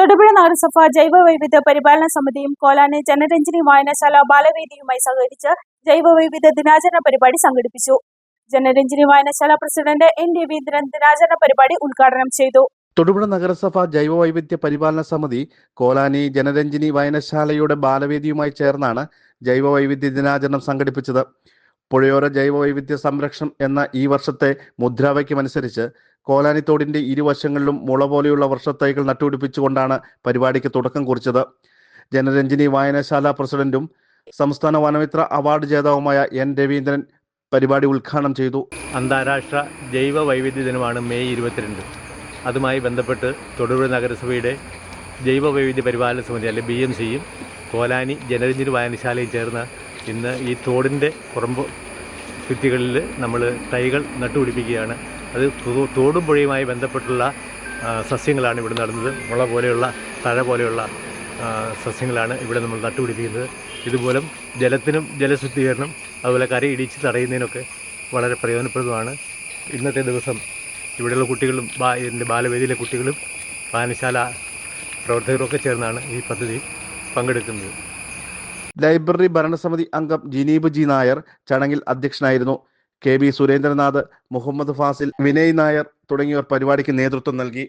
തൊടുപുഴ നഗരസഭ ജൈവ വൈവിധ്യ പരിപാലന സമിതിയും കോലാനി ജനരഞ്ജനി വായനശാല ബാലവേദിയുമായി സഹകരിച്ച് ജൈവ വൈവിധ്യ ദിനാചരണ പരിപാടി സംഘടിപ്പിച്ചു. ജനരഞ്ജനി വായനശാല പ്രസിഡന്റ് എൻ രവീന്ദ്രൻ ദിനാചരണ പരിപാടി ഉദ്ഘാടനം ചെയ്തു. തൊടുപുഴ നഗരസഭ ജൈവ വൈവിധ്യ പരിപാലന സമിതി കോലാനി ജനരഞ്ജിനി വായനശാലയുടെ ബാലവേദിയുമായി ചേർന്നാണ് ജൈവ വൈവിധ്യ ദിനാചരണം സംഘടിപ്പിച്ചത്. പുഴയോര ജൈവവൈവിധ്യ സംരക്ഷണം എന്ന ഈ വർഷത്തെ മുദ്രാവാക്യമനുസരിച്ച് കോലാനി തോടിന്റെ ഇരുവശങ്ങളിലും മുള പോലെയുള്ള വർഷത്തൈകൾ നട്ടുപിടിപ്പിച്ചുകൊണ്ടാണ് പരിപാടിക്ക് തുടക്കം കുറിച്ചത്. ജനരഞ്ജിനി വായനശാല പ്രസിഡന്റും സംസ്ഥാന വനമിത്ര അവാർഡ് ജേതാവുമായ എൻ രവീന്ദ്രൻ പരിപാടി ഉദ്ഘാടനം ചെയ്തു. അന്താരാഷ്ട്ര ജൈവ വൈവിധ്യ ദിനമാണ് മെയ് ഇരുപത്തിരണ്ട്. അതുമായി ബന്ധപ്പെട്ട് തൊടുപുഴ നഗരസഭയുടെ ജൈവ വൈവിധ്യ പരിപാലന സമിതി അല്ലെങ്കിൽ ബി എം സിയും കോലാനി ജനരഞ്ജിനി വായനശാലയും ചേർന്ന് ഇന്ന് ഈ തോടിന്റെ പുറമ്പ് ഭിത്തികളിൽ നമ്മൾ തൈകൾ നട്ടുപിടിപ്പിക്കുകയാണ്. അത് തോടും പുഴയുമായി ബന്ധപ്പെട്ടുള്ള സസ്യങ്ങളാണ് ഇവിടെ നടന്നത്. മുള പോലെയുള്ള തഴ പോലെയുള്ള സസ്യങ്ങളാണ് ഇവിടെ നമ്മൾ നട്ടുപിടിപ്പിക്കുന്നത്. ഇതുമൂലം ജലത്തിനും ജലശുദ്ധീകരണം അതുപോലെ കരയിടിച്ച് തടയുന്നതിനൊക്കെ വളരെ പ്രയോജനപ്രദമാണ്. ഇന്നത്തെ ദിവസം ഇവിടെയുള്ള കുട്ടികളും ബാ ഇതിന്റെ ബാലവേദിയിലെ കുട്ടികളും വായനശാല പ്രവർത്തകരൊക്കെ ചേർന്നാണ് ഈ പദ്ധതി പങ്കെടുക്കുന്നത്. ലൈബ്രറി ഭരണസമിതി അംഗം ജിനീബ് ജി നായർ ചടങ്ങിൽ അധ്യക്ഷനായിരുന്നു. കെ ബി സുരേന്ദ്രനാഥ് മുഹമ്മദ് ഫാസിൽ വിനയ് നായർ തുടങ്ങിയവർ പരിപാടിക്ക് നേതൃത്വം നൽകി.